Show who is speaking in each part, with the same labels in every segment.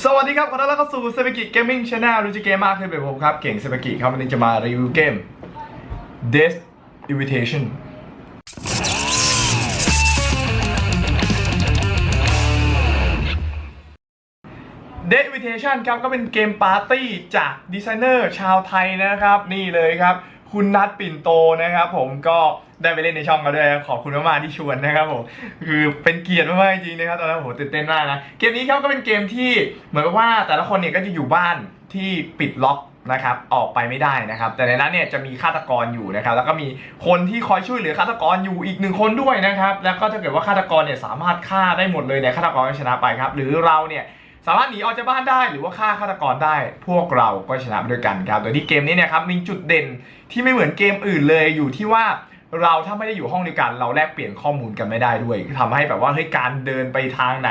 Speaker 1: สวัสดีครับ ขอต้อนรับเข้าสู่เซเบกิเกมมิ่งชาแนลรู้จักเกมมากขึ้นเป็นผมครับ เก่งเซเบกิครับ วันนี้จะมารีวิวเกม Death Invitation Death Invitation ครับก็เป็นเกมปาร์ตี้จากดีไซเนอร์ชาวไทยนะครับ นี่เลยครับ คุณนัทปิ่นโตนะครับผมก็ ได้ไปเล่นในช่องกันด้วยขอบคุณมากๆที่ชวนนะครับผมคือเป็นเกียรติมากๆจริงนะครับตอนนั้นผมตื่นเต้นมากนะเกมนี้ครับก็เป็นเกมที่เหมือนกับว่าแต่ละคนเนี่ยก็จะอยู่บ้านที่ปิดล็อกนะครับออกไปไม่ได้นะครับ แต่ในนั้นเนี่ยจะมีฆาตกรอยู่นะครับ แล้วก็มีคนที่คอยช่วยเหลือฆาตกรอยู่อีกหนึ่งคนด้วยนะครับ แล้วก็ถ้าเกิดว่าฆาตกรเนี่ยสามารถฆ่าได้หมดเลยเนี่ยฆาตกรก็ชนะไปครับ หรือเราเนี่ยสามารถหนีออกจากบ้านได้หรือว่าฆ่าฆาตกรได้ พวกเราก็ชนะไปด้วยกันครับ โดยที่เกมนี้เนี่ยครับมีจุดเด่นที่ไม่เหมือนเกมอื่นเลยอยู่ที่ว่า เราถ้าไม่ได้อยู่ห้องเดียวกัน เราแลกเปลี่ยนข้อมูลกันไม่ได้ด้วยทำให้แบบว่าเฮ้ยการเดินไปทางไหน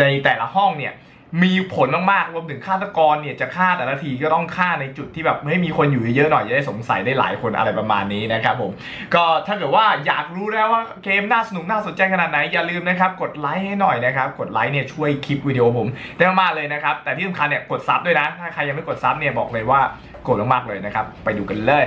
Speaker 1: ในแต่ละห้องเนี่ยมีผลมากๆรวมถึงฆาตกรเนี่ยจะฆ่าแต่ละทีก็ต้องฆ่าในจุดที่แบบไม่มีคนอยู่เยอะๆหน่อยจะได้สงสัยได้หลายคนอะไรประมาณนี้นะครับผมก็ถ้าเกิดว่าอยากรู้แล้วว่าเกมน่าสนุกน่าสนใจขนาดไหนอย่าลืมนะครับกดไลค์ให้หน่อยนะครับกดไลค์เนี่ยช่วยคลิปวิดีโอผมได้มากๆเลยนะครับแต่ที่สำคัญเนี่ยกดซับด้วยนะถ้าใครยังไม่กดซับเนี่ยบอกเลยว่ากดมากๆเลยนะครับไปดูกันเลย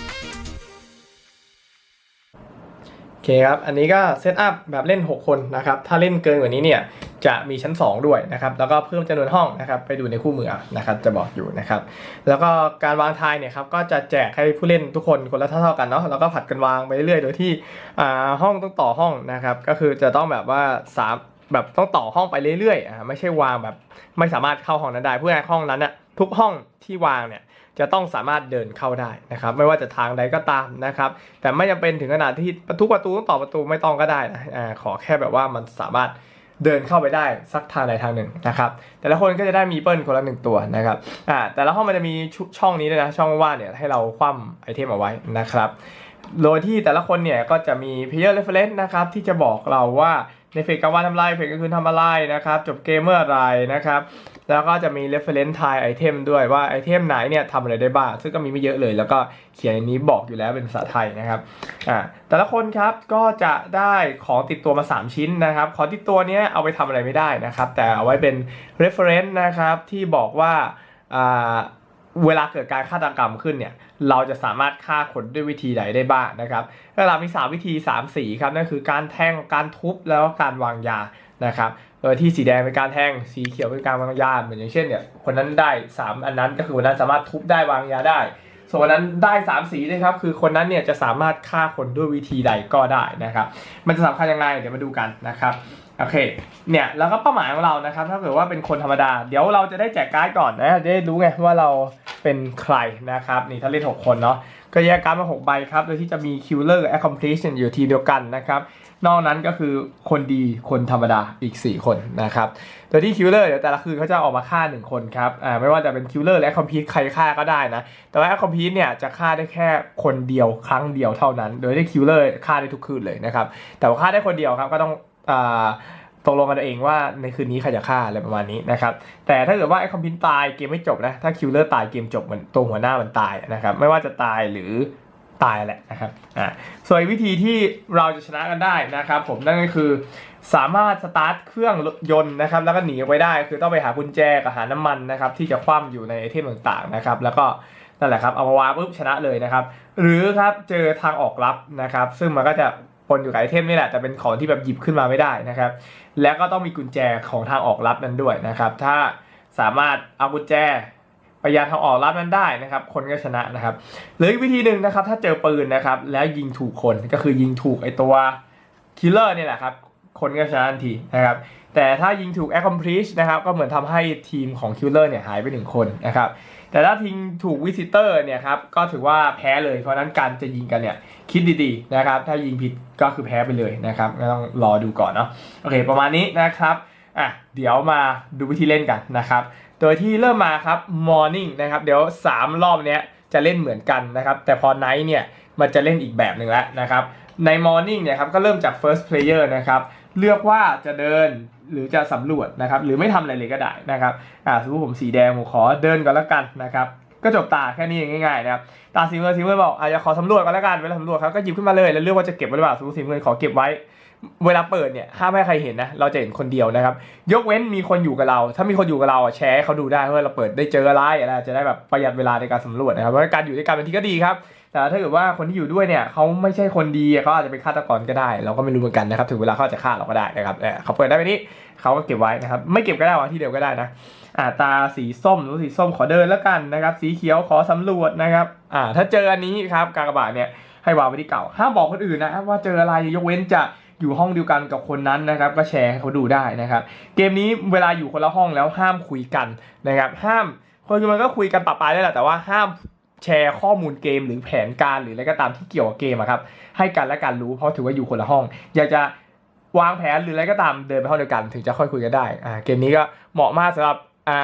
Speaker 1: อเคครับ อันนี้ก็เซตอัพแบบเล่น 6 คนนะครับ ถ้าเล่นเกินกว่านี้เนี่ยจะมีชั้น 2 ด้วยนะครับ แล้วก็เพิ่มจำนวนห้องนะครับ ไปดูในคู่มือนะครับ จะบอกอยู่นะครับ แล้วก็การวางทายเนี่ยครับ ก็จะแจกให้ผู้เล่นทุกคนคนละเท่าๆกันเนาะ แล้วก็ผัดกันวางไปเรื่อยๆโดยที่ห้องต้องต่อห้องนะครับ ก็คือจะต้องแบบว่าสามแบบต้องต่อห้องไปเรื่อยๆอ่าไม่ใช่วางแบบไม่สามารถเข้าห้องนั้นได้ เพื่อให้ห้องนั้นน่ะทุกห้องที่วางเนี่ย จะต้องสามารถเดินเข้าได้นะครับ ไม่ว่าจะทางใดก็ตามนะครับ แต่ไม่จำเป็นถึงขนาดที่ทุกประตูต้องต่อประตูไม่ต้องก็ได้นะอ่าขอแค่แบบว่ามันสามารถเดินเข้าไปได้สักทางใดทางหนึ่งนะครับ แต่ละคนก็จะได้มีเปิลคนละหนึ่งตัวนะครับอ่าแต่ละห้องมันจะมีชุช่องนี้ด้วยนะช่องว่างๆเนี่ยให้เราคว่ำไอเทมเอาไว้นะครับ โดยที่แต่ละคนเนี่ยก็จะมี player reference นะครับที่จะบอกเราว่าในเฟสกลางวันทำไรเฟสกลางคืนทำอะไรนะครับ จบเกมเมื่อไหรนะครับ แล้วก็จะมี reference ทายไอเทมด้วยว่าไอเทมไหนเนี่ยทำอะไรได้บ้าง ซึ่งก็มีไม่เยอะเลย แล้วก็เขียนในนี้บอกอยู่แล้วเป็นภาษาไทยนะครับอ่าแต่ละคนครับก็จะได้ของติดตัวมา 3 ชิ้นนะครับ ของติดตัวเนี้ยเอาไปทำอะไรไม่ได้นะครับ แต่เอาไว้เป็น reference นะครับที่บอกว่าอ่าเวลาเกิดการฆาตกรรมขึ้นเนี่ยเราจะสามารถฆ่าคนด้วยวิธีใดได้บ้างนะครับแล้วเรามี 3 วิธี 3 สีครับนั่นคือการแทงการทุบแล้วก็การวางยานะครับ โดยที่สีแดงเป็นการแทงสีเขียวเป็นการวางยาเหมือนอย่างเช่นเนี่ยคนนั้นได้ 3 อันนั้นก็คือคนนั้นสามารถทุบได้วางยาได้ ส่วนคนนั้นได้ 3 สีเลยครับคือคนนั้นเนี่ยจะสามารถฆ่าคนด้วยวิธีใดก็ได้นะครับ มันจะสำคัญยังไงเดี๋ยวมาดูกันนะครับโอเคเนี่ยแล้วก็เป้าหมายของเรานะครับ ถ้าเกิดว่าเป็นคนธรรมดา เดี๋ยวเราจะได้แจกการ์ดก่อนนะจะได้รู้ไงว่าเราเป็นใครนะครับนี่ถ้าเล่น 6 คนเนาะก็แยกการ์ดมา 6 ใบครับโดยที่จะมี Killer Accomplice อยู่ทีเดียวกันนะครับ นอกนั้นก็คือคนดีคนธรรมดาอีก 4 คนนะครับ โดยที่ Killer เดี๋ยวแต่ละคืนเขาจะออกมาฆ่า 1 คนครับอ่าไม่ว่าจะเป็น Killer และ Accomplice ใครฆ่าก็ได้นะ แต่ว่า Accomplice เนี่ยจะฆ่าได้แค่คนเดียวครั้งเดียวเท่านั้น โดยที่ Killer ฆ่าได้ทุกคืนเลยนะครับ แต่ว่าฆ่าได้คนเดียวครับก็ต้องอ่าตกลงกันเองว่าในคืนนี้ใครจะฆ่าอะไรประมาณนี้นะครับแต่ถ้าเกิดว่าไอ้คอมพิวตายเกมไม่จบนะถ้าคิวเลอร์ตายเกมจบเหมือนตัวหัวหน้ามันตายนะครับไม่ว่าจะตายหรือ ตายแหละนะครับอ่าส่วนวิธีที่เราจะชนะกันได้นะครับ ผมนั่นก็คือสามารถสตาร์ทเครื่องยนต์นะครับแล้วก็หนีไปได้ คือต้องไปหากุญแจกับหาน้ำมันนะครับที่จะคว่ำอยู่ในไอเทมต่างๆนะครับแล้วก็นั่นแหละครับเอามาวางปุ๊บชนะเลยนะครับ หรือครับเจอทางออกลับนะครับ ซึ่งมันก็จะปนอยู่กับไอเทมนี่แหละแต่เป็นของที่แบบหยิบขึ้นมาไม่ได้นะครับ แล้วก็ต้องมีกุญแจของทางออกลับนั้นด้วยนะครับ ถ้าสามารถเอากุญแจ ไปยังทางออกลับนั้นได้นะครับ คนก็ชนะนะครับหรืออีกวิธีหนึ่งนะครับ ถ้าเจอปืนนะครับ แล้วยิงถูกคนก็คือยิงถูกไอตัวคิลเลอร์นี่แหละครับ คนก็ชนะทันทีนะครับ แต่ถ้ายิงถูก accomplish นะครับ ก็เหมือนทำให้ทีมของคิลเลอร์เนี่ยหายไปหนึ่งคนนะครับ แต่ถ้าทิ้งถูกวิสิเตอร์เนี่ยครับ ก็ถือว่าแพ้เลย เพราะฉะนั้นการจะยิงกันเนี่ยคิดดีๆนะครับ ถ้ายิงผิดก็คือแพ้ไปเลยนะครับก็ต้องรอดูก่อนเนาะ โอเค ประมาณนี้นะครับ อะ เดี๋ยวมาดูวิธีเล่นกันนะครับ โดยที่เริ่มมาครับ morning นะครับเดี๋ยว 3 รอบเนี้ยจะเล่นเหมือนกันนะครับ แต่พอ night เนี่ยมันจะเล่นอีกแบบหนึ่งแล้วนะครับใน morning เนี่ยครับก็เริ่มจาก first player นะครับเลือกว่าจะเดินหรือจะสำรวจนะครับหรือไม่ทำอะไรเลยก็ได้นะครับอ่าสมมติผมสีแดงผมขอเดินก่อนแล้วกันนะครับก็จบตาแค่นี้ง่ายๆนะครับตาสีเงินสีเงินบอกอาจจะขอสำรวจก่อนแล้วกันเวลาสำรวจครับก็หยิบขึ้นมาเลยแล้วเลือกว่าจะเก็บไว้หรือเปล่าสมมติสีเงินขอเก็บไว้ เวลาเปิดเนี่ยห้ามให้ใครเห็นนะ เราจะเห็นคนเดียวนะครับ ยกเว้นมีคนอยู่กับเรา ถ้ามีคนอยู่กับเราแชร์เขาดูได้ว่าเราเปิดได้เจออะไรอะไรจะได้แบบประหยัดเวลาในการสำรวจนะครับเพราะการอยู่ด้วยกันบางทีก็ดีครับ แต่ถ้าเกิดว่าคนที่อยู่ด้วยเนี่ยเขาไม่ใช่คนดีเขาอาจจะเป็นฆาตกรก็ได้ เราก็ไม่รู้เหมือนกันนะครับถึงเวลาเขาจะฆ่าเราก็ได้นะครับเออเขาเปิดได้แบบนี้เขาก็เก็บไว้นะครับ ไม่เก็บก็ได้วางที่เดียวก็ได้นะอ่าตาสีส้มหรือสีส้มขอเดินแล้วกันนะครับ สีเขียวขอสำรวจนะครับอ่าถ้าเจออันนี้ครับกากบาทเนี่ยให้วางไว้ที่เก่าห้ามบอกคนอื่นนะว่าเจออะไรยกเว้นจะ อยู่ห้องเดียวกันกับคนนั้นนะครับก็แชร์ให้เขาดูได้นะครับ เกมนี้เวลาอยู่คนละห้องแล้วห้ามคุยกันนะครับ ห้ามคนคือมันก็คุยกันปะปายได้แหละแต่ว่าห้ามแชร์ข้อมูลเกมหรือแผนการหรืออะไรก็ตามที่เกี่ยวกับเกมครับให้กันและกันรู้เพราะถือว่าอยู่คนละห้อง อยากจะวางแผนหรืออะไรก็ตามเดินไปห้องเดียวกัน ถึงจะค่อยคุยกันได้อ่าเกมนี้ก็เหมาะมากสำหรับอ่า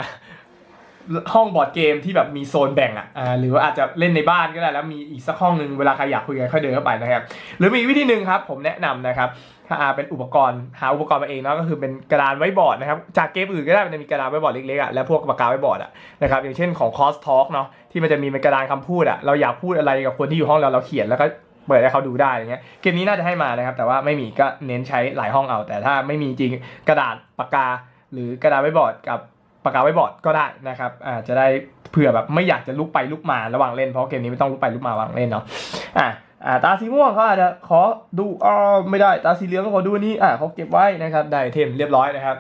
Speaker 1: ห้องบอร์ดเกมที่แบบมีโซนแบ่งอะหรือว่าอาจจะเล่นในบ้านก็ได้แล้วมีอีกสักห้องหนึ่งเวลาใครอยากคุยกันค่อยเดินเข้าไปนะครับ หรือมีวิธีหนึ่งครับ ผมแนะนำนะครับถ้าเป็นอุปกรณ์หาอุปกรณ์มาเองเนาะก็คือเป็นกระดานไว้บอร์ดนะครับจากเกมอื่นก็ได้มันจะมีกระดานไว้บอร์ดเล็กๆอะและพวกปากกาไว้บอร์ดอะนะครับอย่างเช่นของ Cross Talk เนาะที่มันจะมีเป็นกระดานคำพูดอะเราอยากพูดอะไรกับคนที่อยู่ห้องเราเราเขียนแล้วก็เปิดให้เขาดูได้อย่างเงี้ยเกมนี้น่าจะให้มานะครับ แต่ว่าไม่มีก็เน้นใช้หลายห้องเอา แต่ถ้าไม่มีจริงกระดาษปากกา หรือกระดาษไว้บอร์ดกับ ปากกาไว้บอร์ดก็ได้นะครับอ่าจะได้เผื่อแบบไม่อยากจะลุกไปลุกมาระหว่างเล่นเพราะเกมนี้ไม่ต้องลุกไปลุกมาระหว่างเล่นเนาะอ่าอ่าตาสีม่วงเขาอาจจะขอดูอ๋อไม่ได้ตาสีเหลืองก็ขอดูนี้อ่าเขาเก็บไว้นะครับได้เทมเรียบร้อยนะครับ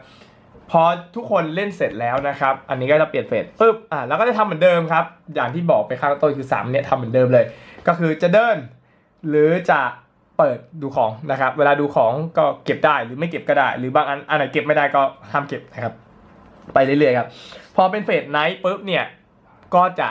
Speaker 1: พอทุกคนเล่นเสร็จแล้วนะครับ อันนี้ก็จะเปลี่ยนเฟสปุ๊บอ่าแล้วก็จะทำเหมือนเดิมครับ อย่างที่บอกไปข้างต้นคือ3เนี่ยทำเหมือนเดิมเลย ก็คือจะเดิน หรือจะเปิดดูของนะครับ เวลาดูของก็เก็บได้หรือไม่เก็บก็ได้ หรือบางอันอันไหนเก็บไม่ได้ก็ห้ามเก็บนะครับ ไปเรื่อยๆครับพอเป็นเฟสไนท์ปุ๊บเนี่ยก็จะ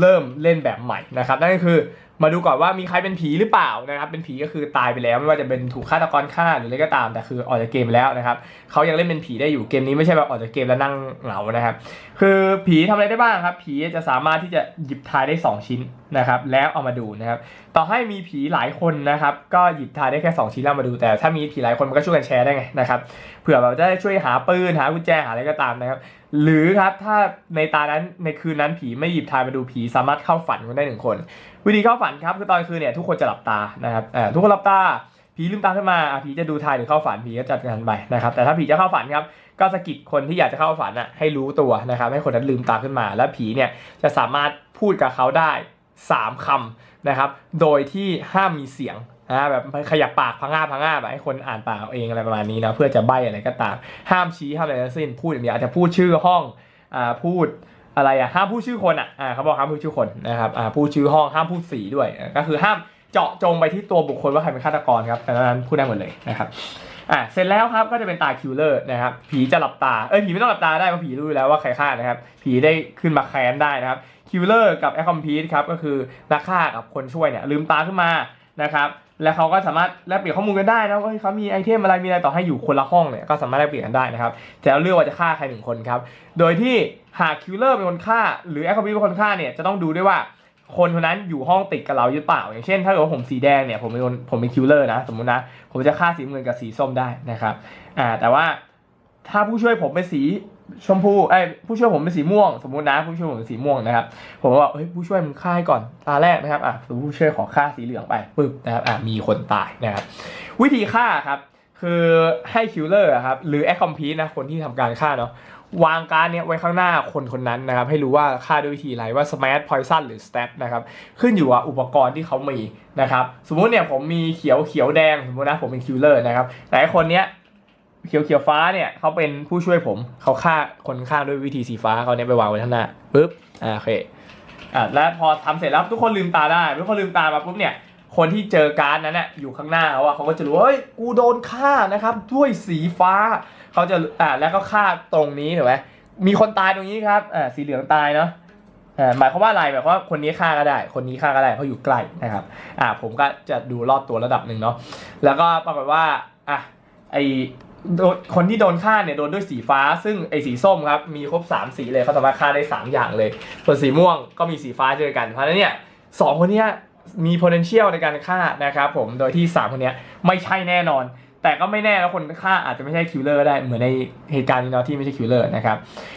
Speaker 1: เริ่มเล่นแบบใหม่นะครับนั่นก็คือ มาดูก่อนว่ามีใครเป็นผีหรือเปล่านะครับ เป็นผีก็คือตายไปแล้วไม่ว่าจะเป็นถูกฆาตกรฆ่าหรืออะไรก็ตาม แต่คือออกจากเกมแล้วนะครับเขายังเล่นเป็นผีได้อยู่เกมนี้ไม่ใช่แบบออกจากเกมแล้วนั่งเหงานะครับ คือผีทำอะไรได้บ้างครับ ผีจะสามารถที่จะหยิบทายได้ 2 ชิ้นนะครับ แล้วเอามาดูนะครับ ต่อให้มีผีหลายคนนะครับ ก็หยิบทายได้แค่ 2 ชิ้นแล้วมาดู แต่ถ้ามีผีหลายคนมันก็ช่วยกันแชร์ได้ไงนะครับเผื่อแบบจะได้ช่วยหาปืนหากุญแจหาอะไรก็ตามนะครับ หรือครับถ้าในตานั้นในคืนนั้นผีไม่หยิบทายมาดูผีสามารถเข้าฝันคุณได้หนึ่งคน วิธีเข้าฝันครับคือตอนคืนเนี่ยทุกคนจะหลับตานะครับอ่าทุกคนหลับตาผีลืมตาขึ้นมาผีจะดูทายหรือเข้าฝันผีก็จัดการไปนะครับแต่ถ้าผีจะเข้าฝันครับก็สะกิดคนที่อยากจะเข้าฝันอะให้รู้ตัวนะครับให้คนนั้นลืมตาขึ้นมา แล้วผีเนี่ยจะสามารถพูดกับเขาได้ 3คำนะครับโดยที่ห้ามมีเสียงนะแบบขยับปากพังงาพังงาแบอะให้คนอ่านปากเอาเองอะไรประมาณนี้นะเพื่อจะใบอะไรก็ตามห้ามชี้ห้ามอะไรทั้งสิ้นพูดอย่างเดียวอาจจะพูดชื่อห้องอ่าพูด อะไรอะห้ามพูดชื่อคนอะอ่าเขาบอกห้ามพูดชื่อคนนะครับอ่าพูดชื่อห้องห้ามพูดสีด้วยก็คือห้ามเจาะจงไปที่ตัวบุคคลว่าใครเป็นฆาตกรครับแต่นั้นพูดได้หมดเลยนะครับอ่าเสร็จแล้วครับก็จะเป็นตาคิวเลอร์นะครับผีจะหลับตาเอ้ยผีไม่ต้องหลับตาได้เพราะผีรู้แล้วว่าใครฆ่านะครับผีได้ขึ้นมาแค้นได้นะครับคิวเลอร์กับแอคคอมพีทครับก็คือนักฆ่ากับคนช่วยเนี่ยลืมตาขึ้นมานะครับ แล้วเขาก็สามารถแลกเปลี่ยนข้อมูลกันได้นะว่าเขามีไอเทมอะไรมีอะไรต่อให้อยู่คนละห้องเนี่ยก็สามารถแลกเปลี่ยนกันได้นะครับแต่เราเลือกว่าจะฆ่าใครหนึ่งคนครับโดยที่หากคิวเลอร์เป็นคนฆ่า หรือแอคคอมพิวเป็นคนฆ่าเนี่ยจะต้องดูด้วยว่าคนคนนั้นอยู่ห้องติดกับเราหรือเปล่า อย่างเช่น ถ้าเกิดว่าผมสีแดงเนี่ยผมเป็นคนผมเป็นคิวเลอร์นะสมมตินะผมจะฆ่าสีเงินกับสีส้มได้นะครับอ่าแต่ว่าถ้าผู้ช่วยผมเป็นสี ชมพูเอ้ผู้ช่วยผมเป็นสีม่วง สมมุตินะผู้ช่วยผมเป็นสีม่วงนะครับผมก็บอกเฮ้ยผู้ช่วยมึงฆ่าให้ก่อนตาแรกนะครับอะผู้ช่วยขอฆ่าสีเหลืองไปปึ๊บนะครับอะมีคนตายนะครับวิธีฆ่าครับคือให้คิลเลอร์ครับหรือแอคคอมพีนะคนที่ทำการฆ่าเนาะวางการเนี้ยไว้ข้างหน้าคนคนนั้นนะครับให้รู้ว่าฆ่าด้วยวิธีอะไรว่า smash poison หรือ stab นะครับขึ้นอยู่กับอุปกรณ์ที่เขามีนะครับสมมุติเนี่ยผมมีเขียวเขียวแดงสมมตินะผมเป็นคิลเลอร์นะครับแต่คนเนี้ย เขียวเขียวฟ้าเนี่ยเขาเป็นผู้ช่วยผมเขาฆ่าคนฆ่าด้วยวิธีสีฟ้าเขาเนี่ยไปวางไว้ข้างหน้าปึ๊บอ่าโอเคอ่าแล้วพอทำเสร็จแล้วทุกคนลืมตาได้ทุกคนลืมตามาปุ๊บเนี่ยคนที่เจอการ์ดนั้นน่ะอยู่ข้างหน้าเขาอะเขาก็จะรู้ว่าเฮ้ยกูโดนฆ่านะครับด้วยสีฟ้าเขาจะอ่าแล้วก็ฆ่าตรงนี้ถูกไหมมีคนตายตรงนี้ครับอ่าสีเหลืองตายเนาะอ่าหมายความว่าอะไรหมายความว่าคนนี้ฆ่าก็ได้ คนนี้ฆ่าก็ได้เพราะอยู่ใกล้นะครับอ่าผมก็จะดูรอบตัวระดับหนึ่งเนาะแล้วก็ปรากฏว่าอะไอ โดนคนที่โดนฆ่าเนี่ยโดนด้วยสีฟ้า ซึ่งไอ้สีส้มครับมีครบ 3 สีเลยเขาสามารถฆ่าได้ 3 อย่างเลยส่วนสีม่วงก็มีสีฟ้าเจอกัน เพราะฉะนั้นเนี่ยสองคนเนี้ยมี potential ในการฆ่านะครับผม โดยที่ 3 คนเนี้ยไม่ใช่แน่นอน แต่ก็ไม่แน่แล้วคนฆ่าอาจจะไม่ใช่คิลเลอร์ก็ได้เหมือนในเหตุการณ์นี้เนาะที่ไม่ใช่คิลเลอร์นะครับ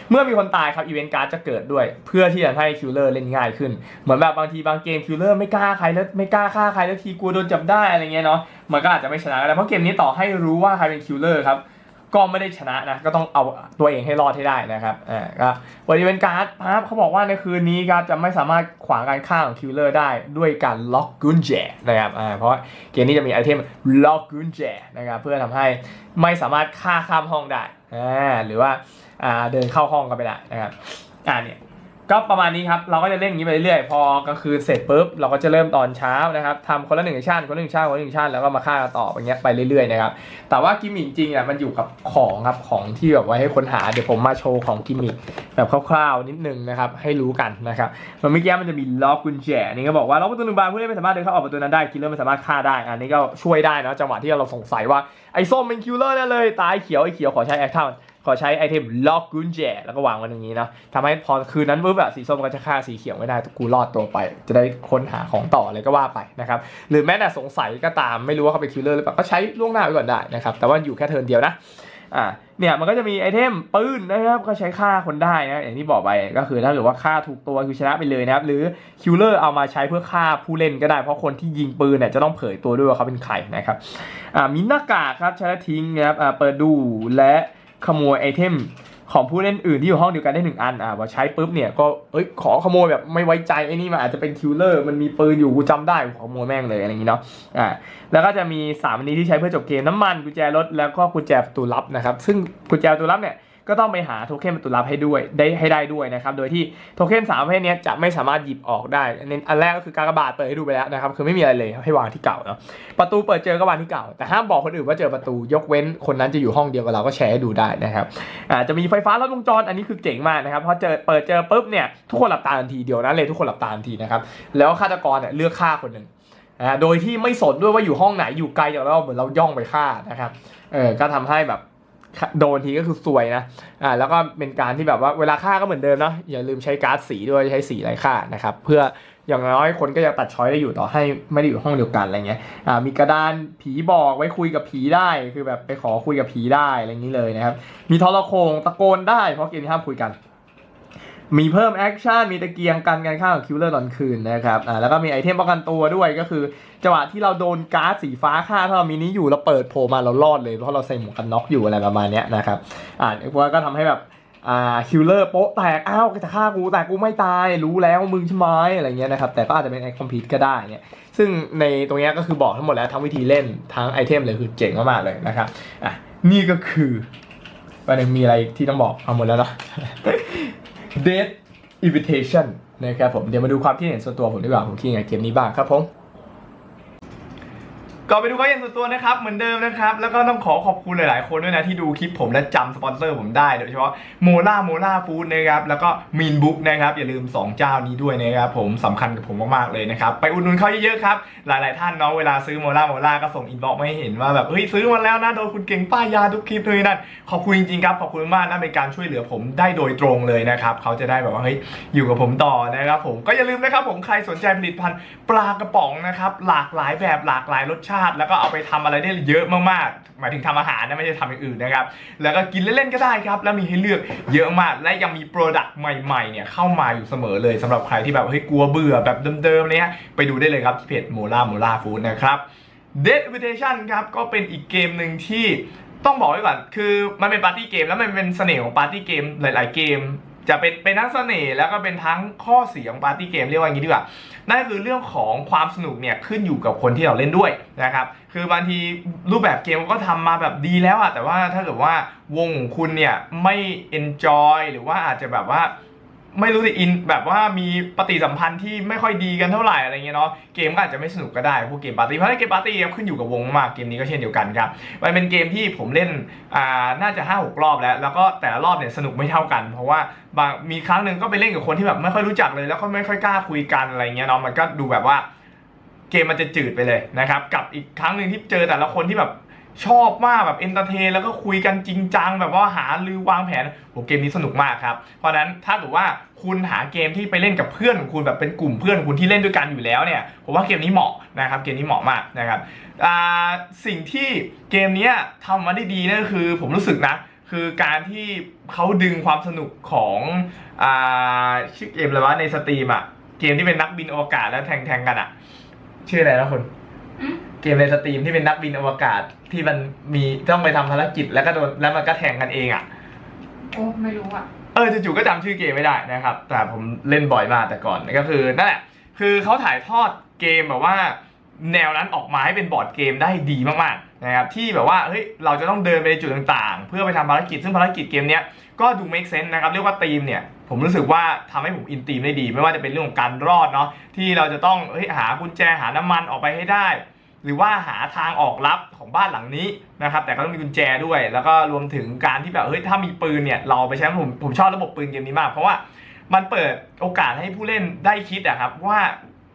Speaker 1: เมื่อมีคนตายครับอีเวนต์การ์ดจะเกิดด้วย เพื่อที่จะให้คิลเลอร์เล่นง่ายขึ้น เหมือนแบบบางทีบางเกมคิลเลอร์ไม่กล้าใครแล้วไม่กล้าฆ่าใครแล้วทีกลัวโดนจับได้อะไรเงี้ยเนาะมันก็อาจจะไม่ชนะก็ได้เพราะเกมนี้ต่อให้รู้ว่าใครเป็นคิลเลอร์ครับ ก็ไม่ได้ชนะนะ ก็ต้องเอาตัวเองให้รอดให้ได้นะครับอ่าก็วันอีเป็นการ์ดครับเขาบอกว่าในคืนนี้ครับจะไม่สามารถขวางการฆ่าของคิลเลอร์ได้ด้วยการล็อกกุญแจนะครับอ่าเพราะเกมนี้จะมีไอเทมล็อกกุญแจนะครับเพื่อทำให้ไม่สามารถฆ่าข้ามห้องได้อ่าหรือว่าอ่าเดินเข้าห้องก็ไม่ได้นะครับอ่าเนี่ย ก็ประมาณนี้ครับ เราก็จะเล่นอย่างนี้ไปเรื่อยๆ พอกลางคืนเสร็จปุ๊บ เราก็จะเริ่มตอนเช้านะครับทำคนละหนึ่งชาติคนละหนึ่งชาติคนละหนึ่งชาติแล้วก็มาฆ่าต่ออย่างเงี้ยไปเรื่อยๆนะครับ แต่ว่ากิมมิคจริงอะมันอยู่กับของครับของที่แบบไว้ให้คนหา เดี๋ยวผมมาโชว์ของกิมมิคแบบคร่าวๆนิดนึงนะครับให้รู้กันนะครับมันเมื่อกี้มันจะมีล็อกกุญแจนี่ก็บอกว่าล็อกประตูหนึ่งบานผู้เล่นไม่สามารถเดินเข้าออกประตูนั้นได้คิลเลอร์ไม่สามารถฆ่าได้ อันนี้ก็ช่วยได้นะจังหวะที่เราสงสัยว่าไอ้ส้มเป็นคิลเลอร์แน่เลยตายเขียวไอ้เขียวขอใช้แอคชั่น ขอใช้ไอเทมล็อกกุญแจแล้วก็วางไว้ตรงนี้นะทำให้พอคืนนั้นปุ๊บอะสีส้มก็จะฆ่าสีเขียวไม่ได้กูรอดตัวไป จะได้ค้นหาของต่ออะไรก็ว่าไปนะครับหรือแม้แต่สงสัยก็ตามไม่รู้ว่าเขาเป็นคิลเลอร์หรือเปล่าก็ใช้ล่วงหน้าไว้ก่อนได้นะครับแต่ว่าอยู่แค่เทิร์นเดียวนะอ่าเนี่ยมันก็จะมีไอเทมปืนนะครับก็ใช้ฆ่าคนได้นะอย่างที่บอกไปก็คือถ้าเกิดว่าฆ่าถูกตัวคือชนะไปเลยนะครับหรือคิลเลอร์เอามาใช้เพื่อฆ่าผู้เล่นก็ได้เพราะคนที่ยิงปืนเนี่ยจะต้องเผยตัวด้วยว่าเขาเป็นใครนะครับอ่ามีหน้ากากครับใช้ทิ้งนะครับอ่าเปิดดูและ ขโมยไอเทมของผู้เล่นอื่นที่อยู่ห้องเดียวกันได้หนึ่งอันอ่าพอใช้ปุ๊บเนี่ยก็เอ้ยขอขโมยแบบไม่ไว้ใจไอ้นี่มันอาจจะเป็นคิลเลอร์มันมีปืนอยู่กูจำได้กูขโมยแม่งเลยอะไรอย่างงี้เนาะอ่าแล้วก็จะมีสามอันนี้ที่ใช้เพื่อจบเกมน้ำมันกุญแจรถแล้วก็กุญแจประตูลับนะครับซึ่งกุญแจประตูลับเนี่ย ก็ต้องไปหาโทเค็นประตูลับให้ด้วยได้ให้ได้ด้วยนะครับ โดยที่โทเค็นสามประเภทนี้จะไม่สามารถหยิบออกได้ อันแรกก็คือการกระบาดเปิดให้ดูไปแล้วนะครับ คือไม่มีอะไรเลยให้วางที่เก่าเนาะ ประตูเปิดเจอก็วางที่เก่า แต่ห้ามบอกคนอื่นว่าเจอประตู ยกเว้นคนนั้นจะอยู่ห้องเดียวกับเราก็แชร์ให้ดูได้นะครับอ่าจะมีไฟฟ้าลัดวงจร อันนี้คือเจ๋งมากนะครับพอเจอเปิดเจอปุ๊บเนี่ยทุกคนหลับตาทันทีเดียวนั้นเลยทุกคนหลับตาทันทีนะครับ แล้วฆาตกรเนี่ยเลือกฆ่าคนหนึ่งอ่าโดยที่ไม่สนด้วยว่าอยู่ห้องไหนอยู่ไกลจากเราเหมือนเราย่องไปฆ่านะครับ เออก็ทำให้แบบ โดนทีก็คือสวยนะ อ่า แล้วก็เป็นการที่แบบว่าเวลาฆ่าก็เหมือนเดิมเนาะ อย่าลืมใช้การ์ดสีด้วย ใช้สีไรฆ่านะครับ เพื่ออย่างน้อยคนก็จะตัดช้อยได้อยู่ต่อให้ไม่ได้อยู่ห้องเดียวกันอะไรเงี้ย อ่า มีกระดานผีบอกไว้คุยกับผีได้ คือแบบไปขอคุยกับผีได้อะไรอย่างนี้เลยนะครับ มีทรโคงตะโกนได้ เพราะเกมนี้ห้ามคุยกัน มีเพิ่มแอคชั่นมีตะเกียงกันการฆ่าของคิลเลอร์ตอนคืนนะครับอ่าแล้วก็มีไอเทมป้องกันตัวด้วยก็คือจังหวะที่เราโดนการ์ดสีฟ้าฆ่าถ้าเรามีนี้อยู่เราเปิดโผล่มาเรารอดเลยเพราะเราใส่หมวกกันน็อกอยู่อะไรประมาณเนี้ยนะครับอ่าเพราะว่าก็ทำให้แบบอ่าคิลเลอร์โป๊ะแตกอ้าวจะฆ่ากูแต่กูไม่ตายรู้แล้วมึงใช่ไหมอะไรเงี้ยนะครับแต่ก็อาจจะเป็นไอคอมพิวก็ได้เนี่ยซึ่งในตรงเนี้ยก็คือบอกทั้งหมดแล้วทั้งวิธีเล่นทั้งไอเทมเลยคือเจ๋งมากๆเลยนะครับอะนี่ก็คือประเด็นมีอะไรที่ต้องบอกเอาหมดแล้วเนาะ Dead Invitation นะครับผม เดี๋ยวมาดูความคิดเห็นส่วนตัวผมดีกว่า ผมคิดยังไงเกมนี้บ้างครับผม ก็ไปดูข้อเห็นส่วนตัวนะครับเหมือนเดิมนะครับ แล้วก็ต้องขอขอบคุณหลาย ๆ คนด้วยนะที่ดูคลิปผมและจำสปอนเซอร์ผมได้โดยเฉพาะโมล่าโมล่าฟู้ดนะครับแล้วก็มีนบุ๊กนะครับอย่าลืม 2 เจ้านี้ด้วยนะครับผมสำคัญกับผมมาก ๆ เลยนะครับ ไปอุดหนุนเขาเยอะ ๆ ครับ หลาย ๆ ท่านเนาะเวลาซื้อโมล่าโมล่าก็ส่งอินบ็อกซ์มาให้เห็นว่าแบบเฮ้ยซื้อมาแล้วนะโดนคุณเก่งป้ายยาทุกคลิปเลยนั่นขอบคุณจริง ๆ ครับขอบคุณมากนะเป็นการช่วยเหลือผมได้โดยตรงเลยนะครับเขาจะได้แบบว่าเฮ้ยอยู่กับผมต่อนะครับผมก็อย่าลืมนะครับผมใครสนใจผลิตภัณฑ์ปลากระป๋องนะครับหลากหลายแบบหลากหลายรสชาติแล้วก็เอาไปทำอะไรได้เยอะมากๆ หมายถึงทำอาหารนะไม่ใช่ทำอย่างอื่นนะครับ แล้วก็กินเล่นๆก็ได้ครับ แล้วมีให้เลือกเยอะมาก และยังมีโปรดักต์ใหม่ๆเนี่ยเข้ามาอยู่เสมอเลยสำหรับใครที่แบบเฮ้ยกลัวเบื่อแบบเดิมๆเนี่ยไปดูได้เลยครับที่เพจโมล่าโมล่าฟู้ดนะครับ Dead Invitation ครับก็เป็นอีกเกมหนึ่งที่ต้องบอกไว้ก่อน คือมันเป็นปาร์ตี้เกมแล้วมันเป็นเสน่ห์ของปาร์ตี้เกมหลาย ๆ เกม จะเป็นเป็นทั้งเสน่ห์แล้วก็เป็นทั้งข้อเสียของปาร์ตี้เกมเรียกว่าอย่างนี้ดีกว่า นั่นคือเรื่องของความสนุกเนี่ยขึ้นอยู่กับคนที่เราเล่นด้วยนะครับ คือบางทีรูปแบบเกมก็ทำมาแบบดีแล้วอะแต่ว่าถ้าเกิดว่าวงของคุณเนี่ยไม่ enjoy หรือว่าอาจจะแบบว่า ไม่รู้สิอินแบบว่ามีปฏิสัมพันธ์ที่ไม่ค่อยดีกันเท่าไหร่อะไรเงี้ยเนาะเกมก็อาจจะไม่สนุกก็ได้พวกเกมปาร์ตี้เพราะฉะนั้นเกมปาร์ตี้ครับขึ้นอยู่กับวงมากเกมนี้ก็เช่นเดียวกันครับมันเป็นเกมที่ผมเล่นอ่าน่าจะ5้าหกรอบแล้ว แล้วก็แต่ละรอบเนี่ยสนุกไม่เท่ากัน เพราะว่าบางมีครั้งหนึ่งก็ไปเล่นกับคนที่แบบไม่ค่อยรู้จักเลย แล้วก็ไม่ค่อยกล้าคุยกันอะไรเงี้ยเนาะมันก็ดูแบบว่าเกมมันจะจืดไปเลยนะครับกับอีกครั้งหนึ่งที่เจอแต่ละคนที่แบบ ชอบมากแบบเอนเตอร์เทนแล้วก็คุยกันจริงจังแบบว่าหาลือวางแผนโหเกมนี้สนุกมากครับ เพราะนั้นถ้าถือว่าคุณหาเกมที่ไปเล่นกับเพื่อนของคุณแบบเป็นกลุ่มเพื่อนของคุณที่เล่นด้วยกันอยู่แล้วเนี่ยผมว่าเกมนี้เหมาะนะครับเกมนี้เหมาะมากนะครับสิ่งที่เกมนี้ทำมาได้ดีนั่นคือผมรู้สึกนะคือการที่เขาดึงความสนุกของอชื่อเกมอะไรวะในสตรีมอะเกมที่เป็นนักบินอวกาศแล้วแทงแทงๆกันอะชื่ออะไรนะคุณ เกมในสตรีมที่เป็นนักบินอวกาศที่มันมีต้องไปทำภารกิจแล้วก็โดนแล้วมันก็แทงกันเองอะ
Speaker 2: โอ้ไม่รู้อะ
Speaker 1: เออจู่ๆก็จำชื่อเกมไม่ได้นะครับ แต่ผมเล่นบ่อยมากแต่ก่อนก็คือนั่นแหละคือเขาถ่ายทอดเกมแบบว่า แนวนั้นออกมาให้เป็นบอร์ดเกมได้ดีมากๆนะครับที่แบบว่าเฮ้ยเราจะต้องเดินไปในจุดต่างๆ เพื่อไปทำภารกิจซึ่งภารกิจเกมเนี้ยก็ดู make sense นะครับเรียกว่าธีมเนี่ย ผมรู้สึกว่าทำให้ผมอินธีมได้ดี ไม่ว่าจะเป็นเรื่องของการรอดเนาะที่เราจะต้องเฮ้ยหากุญแจหาน้ำมันออกไปให้ได้ หรือว่าหาทางออกลับของบ้านหลังนี้นะครับแต่ก็ต้องมีกุญแจด้วย แล้วก็รวมถึงการที่แบบเฮ้ยถ้ามีปืนเนี่ยเราไปใช้ผมผมชอบระบบปืนเกมนี้มาก เพราะว่ามันเปิดโอกาสให้ผู้เล่นได้คิดอะครับว่า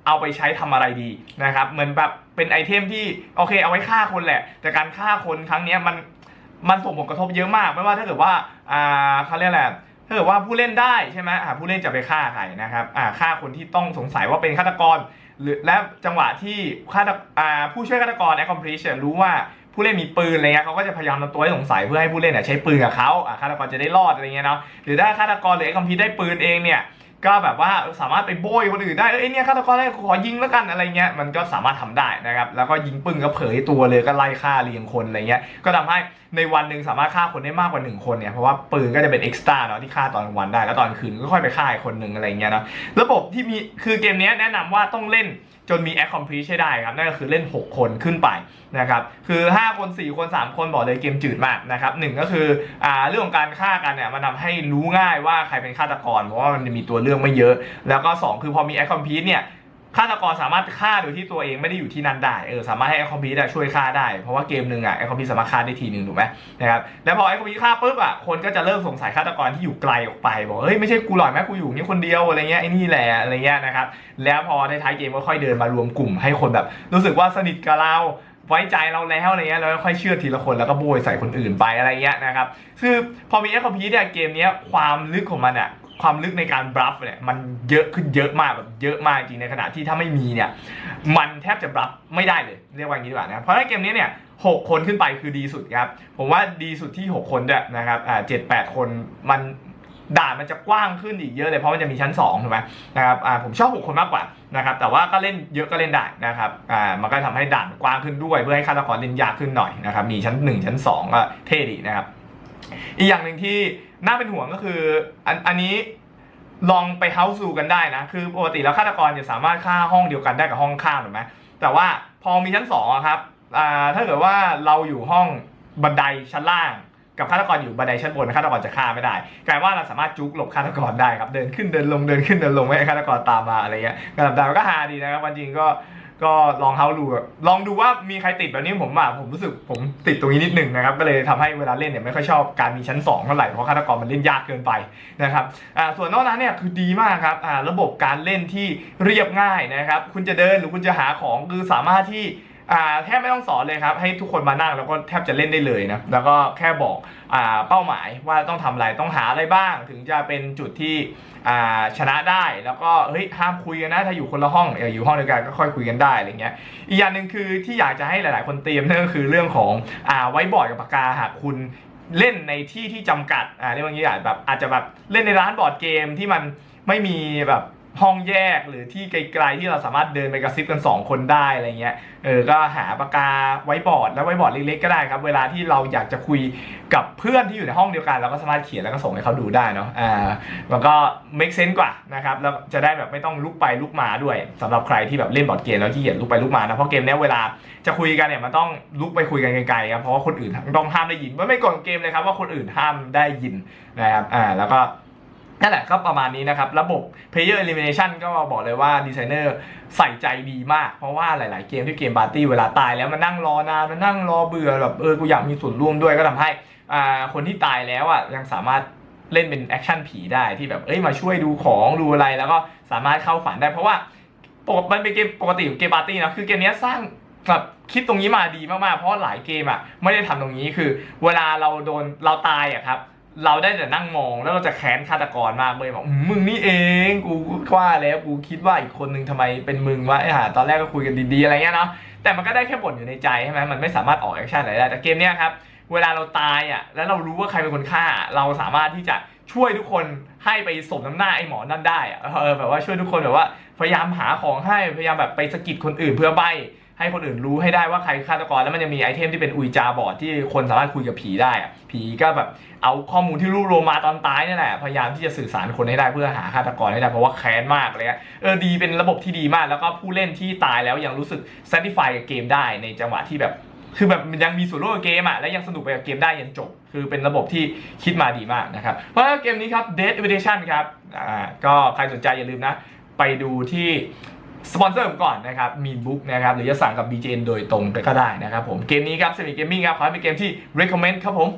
Speaker 1: เอาไปใช้ทำอะไรดีนะครับเหมือนแบบเป็นไอเทมที่โอเคเอาไว้ฆ่าคนแหละ แต่การฆ่าคนครั้งนี้มันมันส่งผลกระทบเยอะมาก ไม่ว่าถ้าเกิดว่าอ่าเขาเรียกอะไร ถ้าเกิดว่าผู้เล่นได้ใช่ไหมอ่าผู้เล่นจะไปฆ่าใครนะครับอ่าฆ่าคนที่ต้องสงสัยว่าเป็นฆาตกร หรือและจังหวะที่ฆาตอ่าผู้ช่วยฆาตกรแอคคอมพลีชรู้ว่าผู้เล่นมีปืนอะไรเงี้ยเขาก็จะพยายามทำตัวให้สงสัยเพื่อให้ผู้เล่นเนี่ยใช้ปืนกับเขาฆาตกรจะได้รอดอะไรเงี้ยเนาะหรือถ้าฆาตกรหรือแอคคอมพิชได้ปืนเองเนี่ย ก็แบบว่าสามารถไปโบยคนอื่นได้เอ้ยเนี่ยฆาตกรได้ขอยิงแล้วกันอะไรเงี้ยมันก็สามารถทำได้นะครับแล้วก็ยิงปึ้งก็เผยตัวเลยก็ไล่ฆ่าเรียงคนอะไรเงี้ยก็ทำให้ในวันหนึ่งสามารถฆ่าคนได้มากกว่าหนึ่งคนเนี่ยเพราะว่าปืนก็จะเป็นเอ็กซ์ตร้าเนาะที่ฆ่าตอนกลางวันได้แล้วตอนคืนก็ค่อยไปฆ่าอีกคนหนึ่งอะไรเงี้ยเนาะระบบที่มีคือเกมนี้แนะนำว่าต้องเล่นจนมี accomplish ให้ได้ครับนั่นก็คือเล่น 6 คนขึ้นไปนะครับคือ 5 คน 4 คน 3 คนบอกเลยเกมจืดมากนะครับหนึ่งก็คืออ่าเรื่องของการฆ่ากันเนี่ยมันทำให้รู้ง่ายว่าใครเป็นฆาตกร เพราะว่ามันจะมีตัวเรื่องไม่เยอะ แล้วก็ 2 คือพอมีแอคคอมพลีชเนี่ย ฆาตกรสามารถฆ่าโดยที่ตัวเองไม่ได้อยู่ที่นั่นได้เออสามารถให้ accomplish อะช่วยฆ่าได้ เพราะว่าเกมหนึ่งอะ accomplish สามารถฆ่าได้ทีหนึ่งถูกไหมนะครับแล้วพอ accomplish ฆ่าปุ๊บอะคนก็จะเริ่มสงสัยฆาตกรที่อยู่ไกลออกไปบอกเฮ้ยไม่ใช่กูหรอกแม่กูอยู่นี่คนเดียวอะไรเงี้ยไอ้นี่แหละอะไรเงี้ยนะครับแล้วพอในท้ายเกมก็ค่อยเดินมารวมกลุ่ม ให้คนแบบรู้สึกว่าสนิทกับเราไว้ใจเราแล้วอะไรเงี้ยแล้วค่อยเชื่อทีละคนแล้วก็โบยใส่คนอื่นไปอะไรเงี้ยนะครับคือพอมี accomplish เนี่ยเกมเนี้ยความลึกของมันอะ ความลึกในการบลัฟเนี่ยมันเยอะขึ้นเยอะมากแบบเยอะมากจริงในขณะที่ถ้าไม่มีเนี่ยมันแทบจะบลัฟไม่ได้เลยเรียกว่าอย่างนี้ดีกว่านะเพราะในเกมนี้เนี่ยหกคนขึ้นไปคือดีสุดครับผมว่าดีสุดที่ 6 คนด้วยนะครับอ่าเจ็ดแปดคนมันด่านมันจะกว้างขึ้นอีกเยอะเลยเพราะมันจะมีชั้น2ถูกไหมนะครับอ่าผมชอบ 6 คนมากกว่านะครับแต่ว่าก็เล่นเยอะก็เล่นได้นะครับอ่ามันก็ทำให้ด่านกว้างขึ้นด้วย เพื่อให้ฆาตกรเล่นยากขึ้นหน่อยนะครับมีชั้น 1 ชั้น 2 ก็เท่ดีนะครับ อีกอย่างหนึ่งที่น่าเป็นห่วงก็คืออันอันนี้ลองไปเฮาส์ซูกันได้นะ คือปกติแล้วฆาตกรจะสามารถฆ่าห้องเดียวกันได้กับห้องข้างถูกไหมแต่ว่าพอมีชั้นสองอะครับอ่าถ้าเกิดว่าเราอยู่ห้องบันไดชั้นล่าง กับฆาตกรอยู่บันไดชั้นบนฆาตกรจะฆ่าไม่ได้กลายว่าเราสามารถจุกหลบฆาตกรได้ครับเดินขึ้นเดินลงเดินขึ้นเดินลงไม่ให้ฆาตกรตามมาอะไรเงี้ยก็ทำได้ก็ฮาดีนะครับวันจริงก็ ก็ลองเฮาดูลองดูว่ามีใครติดแบบนี้ผมอะผมรู้สึกผมติดตรงนี้นิดหนึ่งนะครับก็เลยทำให้เวลาเล่นเนี่ยไม่ค่อยชอบการมีชั้นสองเท่าไหร่เพราะฆาตกรมันเล่นยากเกินไปนะครับอ่าส่วนนอกนั้นเนี่ยคือดีมากครับอ่าระบบการเล่นที่เรียบง่ายนะครับ คุณจะเดินหรือคุณจะหาของคือสามารถที่ แทบไม่ต้องสอนเลยครับให้ทุกคนมานั่งแล้วก็แทบจะเล่นได้เลยนะแล้วก็แค่บอกอเป้าหมายว่าต้องทำอะไรต้องหาอะไรบ้าง ถึงจะเป็นจุดที่ชนะได้แล้วก็เฮ้ยห้ามคุยกันนะถ้าอยู่คนละห้องอออยู่ห้องเดียวกันก็ค่อยคุยกันได้อะไรเงี้ยอีกอย่างหนึ่งคือที่อยากจะให้หลาย ๆ คนเตรียมนั่นก็คือเรื่องของอไว้บอร์ดกับปากกาหากคุณเล่นในที่ที่จำกัดอ่าเรียกว่าอย่างนี้อาจแบบอาจจะแบบเล่นในร้านบอร์ดเกมที่มันไม่มีแบบ ห้องแยกหรือที่ไกลๆที่เราสามารถเดินไปกระซิบกัน 2 คนได้อะไรเงี้ย เออ ก็หาปากกาไว้บอร์ดแล้วไว้บอร์ดเล็กๆก็ได้ครับ เวลาที่เราอยากจะคุยกับเพื่อนที่อยู่ในห้องเดียวกัน เราก็สามารถเขียนแล้วก็ส่งให้เขาดูได้เนาะ อ่า มันก็ make sense กว่านะครับ แล้วจะได้แบบไม่ต้องลุกไปลุกมาด้วยสำหรับใครที่แบบเล่นบอร์ดเกมแล้วที่เกียจลุกไปลุกมานะ เพราะเกมเนี้ยเวลาจะคุยกันเนี่ยมันต้องลุกไปคุยกันไกลๆครับ เพราะว่าคนอื่นต้องห้ามได้ยินไม่ไม่กดเกมเลยครับว่าคนอื่นห้ามได้ยินนะครับ อ่า แล้วก็ นั่นแหละก็ประมาณนี้นะครับ ระบบ player elimination ก็บอกเลยว่าดีไซเนอร์ใส่ใจดีมาก เพราะว่าหลาย ๆ เกมที่เกมปาร์ตี้เวลาตายแล้วมันนั่งรอนานมันนั่งรอเบื่อแบบเออกูอยากมีส่วนร่วมด้วยก็ทำให้อ่าคนที่ตายแล้วอะยังสามารถเล่นเป็นแอคชั่นผีได้ที่แบบเอ้ยมาช่วยดูของดูอะไรแล้วก็สามารถเข้าฝันได้เพราะว่าปกมันเป็นเกมปกติของเกมปาร์ตี้นะคือเกมนี้สร้างแบบคิดตรงนี้มาดีมากๆ เพราะหลายเกมอะไม่ได้ทำตรงนี้คือ เวลาเราโดนเราตายอะครับ เราได้แต่นั่งมองแล้วเราจะแค้นฆาตกรมากเลยบอกมึงนี่เองกูว่าแล้วกูคิดว่าอีกคนนึงทำไมเป็นมึงวะไอ้ห่าตอนแรกก็คุยกันดีๆอะไรเงี้ยเนาะแต่มันก็ได้แค่บ่นอยู่ในใจใช่ไหมมันไม่สามารถออกแอคชั่นอะไรได้แต่เกมเนี้ยครับเวลาเราตายอะแล้วเรารู้ว่าใครเป็นคนฆ่า เราสามารถที่จะช่วยทุกคนให้ไปสมน้ำหน้าไอ้หมอนั่นได้อะเออแบบว่าช่วยทุกคนแบบว่าพยายามหาของให้พยายามแบบไปสกิดคนอื่นเพื่อใบ ให้คนอื่นรู้ให้ได้ว่าใครฆาตกรแล้วมันจะมีไอเทมที่เป็นอุยจาบอร์ดที่คนสามารถคุยกับผีได้อะผีก็แบบเอาข้อมูลที่รวบรวมมาตอนตายนี่แหละพยายามที่จะสื่อสารคนให้ได้เพื่อหาฆาตกรให้ได้เพราะว่าแค้นมากเลยเออดีเป็นระบบที่ดีมาก แล้วก็ผู้เล่นที่ตายแล้วยังรู้สึก satisfy กับเกมได้ในจังหวะที่แบบคือแบบมันยังมีส่วนร่วมกับเกมอะและยังสนุกไปกับเกมได้ยันจบ คือเป็นระบบที่คิดมาดีมากนะครับเพราะเกมนี้ครับ Dead Invitation ครับอ่าก็ใครสนใจอย่าลืมนะ ไปดูที่ สปอนเซอร์ผมก่อนนะครับมีบุ๊กนะครับหรือจะสั่งกับ BGN โดยตรงก็ได้นะครับผมเกมนี้ครับ Semi Gaming ครับขอให้เป็นเกมที่ recommend ครับผม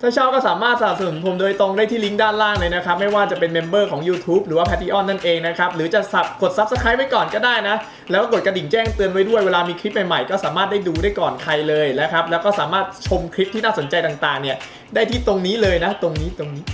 Speaker 3: ถ้าชอบก็สามารถสนับสนุนผมโดยตรงได้ที่ลิงก์ด้านล่างเลยนะครับ ไม่ว่าจะเป็นเมมเบอร์ของ YouTube หรือว่า Patreon นั่นเองนะครับ หรือจะสับกด Subscribe ไว้ก่อนก็ได้นะ แล้วก็กดกระดิ่งแจ้งเตือนไว้ด้วยเวลามีคลิปใหม่ๆ ก็สามารถได้ดูได้ก่อนใครเลยนะครับ แล้วก็สามารถชมคลิปที่น่าสนใจต่างๆเนี่ยได้ที่ตรงนี้เลยนะ ตรงนี้ตรงนี้